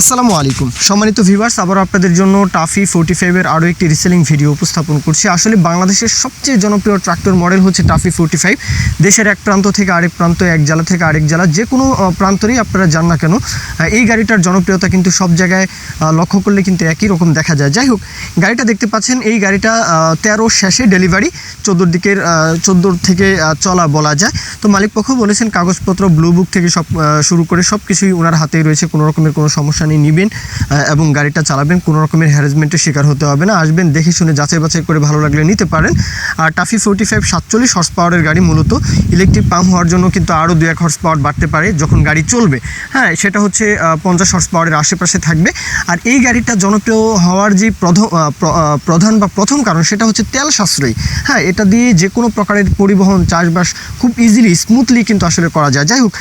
আসসালামু আলাইকুম। সম্মানিত ভিভার্স আবার আপনাদের জন্য টাফি ফোর্টি ফাইভের আরও একটি রিসেলিং ভিডিও উপস্থাপন করছি। আসলে বাংলাদেশের সবচেয়ে জনপ্রিয় ট্রাক্টর মডেল হচ্ছে টাফি ফোর্টি ফাইভ দেশের এক প্রান্ত থেকে আরেক প্রান্ত, এক জেলা থেকে আরেক জেলা, যে কোনো প্রান্তরেই আপনারা যান না কেন। এই গাড়িটার জনপ্রিয়তা কিন্তু সব জায়গায় লক্ষ্য করলে কিন্তু একই রকম দেখা যায়। যাই হোক, গাড়িটা দেখতে পাচ্ছেন, এই গাড়িটা তেরো শেষে ডেলিভারি চোদ্দোর দিকের চোদ্দোর থেকে চলা বলা যায়। তো মালিক পক্ষ বলেছেন, কাগজপত্র ব্লু বুক থেকে সব শুরু করে সব কিছুই ওনার হাতেই রয়েছে, কোনো রকমের কোনো সমস্যা নেই নেবেন এবং গাড়িটা চালাবেন, কোনো রকমের হ্যারাসমেন্টের শিকার হতে হবে না। আসবেন, দেখে শুনে যাচাই বাছাই করে ভালো লাগলে নিতে পারেন। আর টাফি ফোর্টি ফাইভ সাতচল্লিশ হর্স পাওয়ারের গাড়ি মূলত ইলেকট্রিক পাম্প হওয়ার জন্য কিন্তু আরও দু এক হর্স পাওয়ার বাড়তে পারে যখন গাড়ি চলবে। হ্যাঁ সেটা হচ্ছে পঞ্চাশ হর্স পাওয়ারের আশেপাশে থাকবে। আর এই গাড়িটা জনপ্রিয় হওয়ার যে প্রধান বা প্রথম কারণ সেটা হচ্ছে তেল সাশ্রয়ী। হ্যাঁ এটা দিয়ে যে কোনো প্রকারের পরিবহন, চাষবাস খুব ইজিলি স্মুথলি কিন্তু আসলে করা যায়। যাই হোক,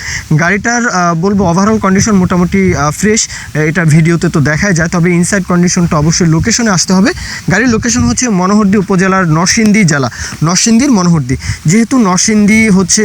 গাড়িটার বলব ওভারঅল কন্ডিশন মোটামুটি ফ্রেশ এটা ভিডিওতে তো দেখাই যায়, তবে ইনসাইড কন্ডিশনটা অবশ্যই লোকেশনে আসতে হবে। গাড়ির লোকেশন হচ্ছে মনোহরদী উপজেলার নরসিংদী জেলা, নরসিংদীর মনোহরদী। যেহেতু নরসিংদী হচ্ছে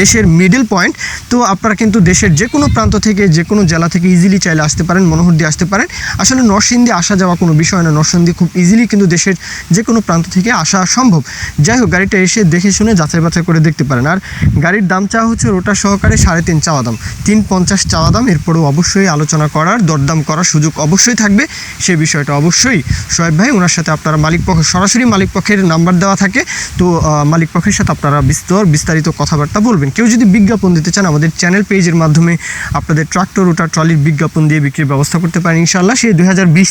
দেশের মিডল পয়েন্ট তো আপনারা কিন্তু দেশের যে কোনো প্রান্ত থেকে যে কোনো জেলা থেকে ইজিলি চাইলে আসতে পারেন, মনোহরদী আসতে পারেন। আসলে নরসিংদী আসা যাওয়া কোনো বিষয় না, নরসিংদী খুব ইজিলি কিন্তু দেশের যে কোনো প্রান্ত থেকে আসা সম্ভব। যাই হোক, গাড়িটা এসে দেখে শুনে যাচাই বাছাই করে দেখতে পারেন। আর গাড়ির দাম চাওয়া হচ্ছে রোটা সহকারে সাড়ে তিন চাওয়া দাম, তিন পঞ্চাশ চাওয়া দাম, এরপরেও অবশ্যই আলোচনা করার দরদাম করার সুযোগ অবশ্যই থাকবে। সে বিষয়টা অবশ্যই সোয়েব ভাই ওনার সাথে আপনারা মালিক পক্ষ সরাসরি মালিক পক্ষের নাম্বার দেওয়া থাকে। তো আহ, মালিক পক্ষের সাথে আপনারা বিস্তর বিস্তারিত কথাবার্তা বলবেন। কেউ যদি বিজ্ঞাপন দিতে চান আমাদের চ্যানেল পেজের মাধ্যমে আপনাদের ট্রাক্টর ওটা ট্রলির বিজ্ঞাপন দিয়ে বিক্রির ব্যবস্থা করতে পারেন ইনশাল্লাহ সেই দুই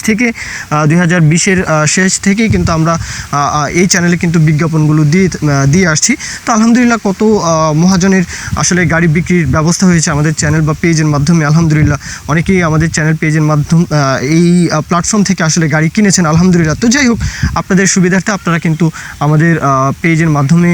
থেকে দুই হাজার শেষ থেকেই কিন্তু আমরা এই চ্যানেলে কিন্তু বিজ্ঞাপনগুলো দিয়ে দিয়ে আসছি। তো আলহামদুলিল্লাহ কত মহাজনের আসলে গাড়ি বিক্রির ব্যবস্থা হয়েছে আমাদের চ্যানেল বা পেজের মাধ্যমে। আলহামদুলিল্লাহ অনেকেই আমাদের চ্যানেল পেজের মাধ্যম এই প্ল্যাটফর্ম থেকে আসলে গাড়ি কিনেছেন, আলহামদুলিল্লাহ। তো যাই হোক, আপনাদের সুবিধার্থে আপনারা কিন্তু আমাদের পেজের মাধ্যমে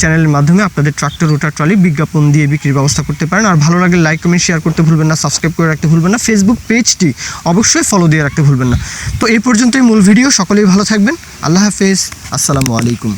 চ্যানেলের মাধ্যমে আপনাদের ট্রাক্টর রোটার ট্রলি বিজ্ঞাপন দিয়ে বিক্রির ব্যবস্থা করতে পারেন। আর ভালো লাগলে লাইক কমেন্ট শেয়ার করতে ভুলবেন না সাবস্ক্রাইব করে রাখতে ভুলবেন না। ফেসবুক পেজটি অবশ্যই ফলো দিয়ে রাখতে ভুলবেন না। তো এই পর্যন্তই মূল ভিডিও সকলেই ভালো থাকবেন। আল্লাহ হাফেজ। আসসালামু আলাইকুম।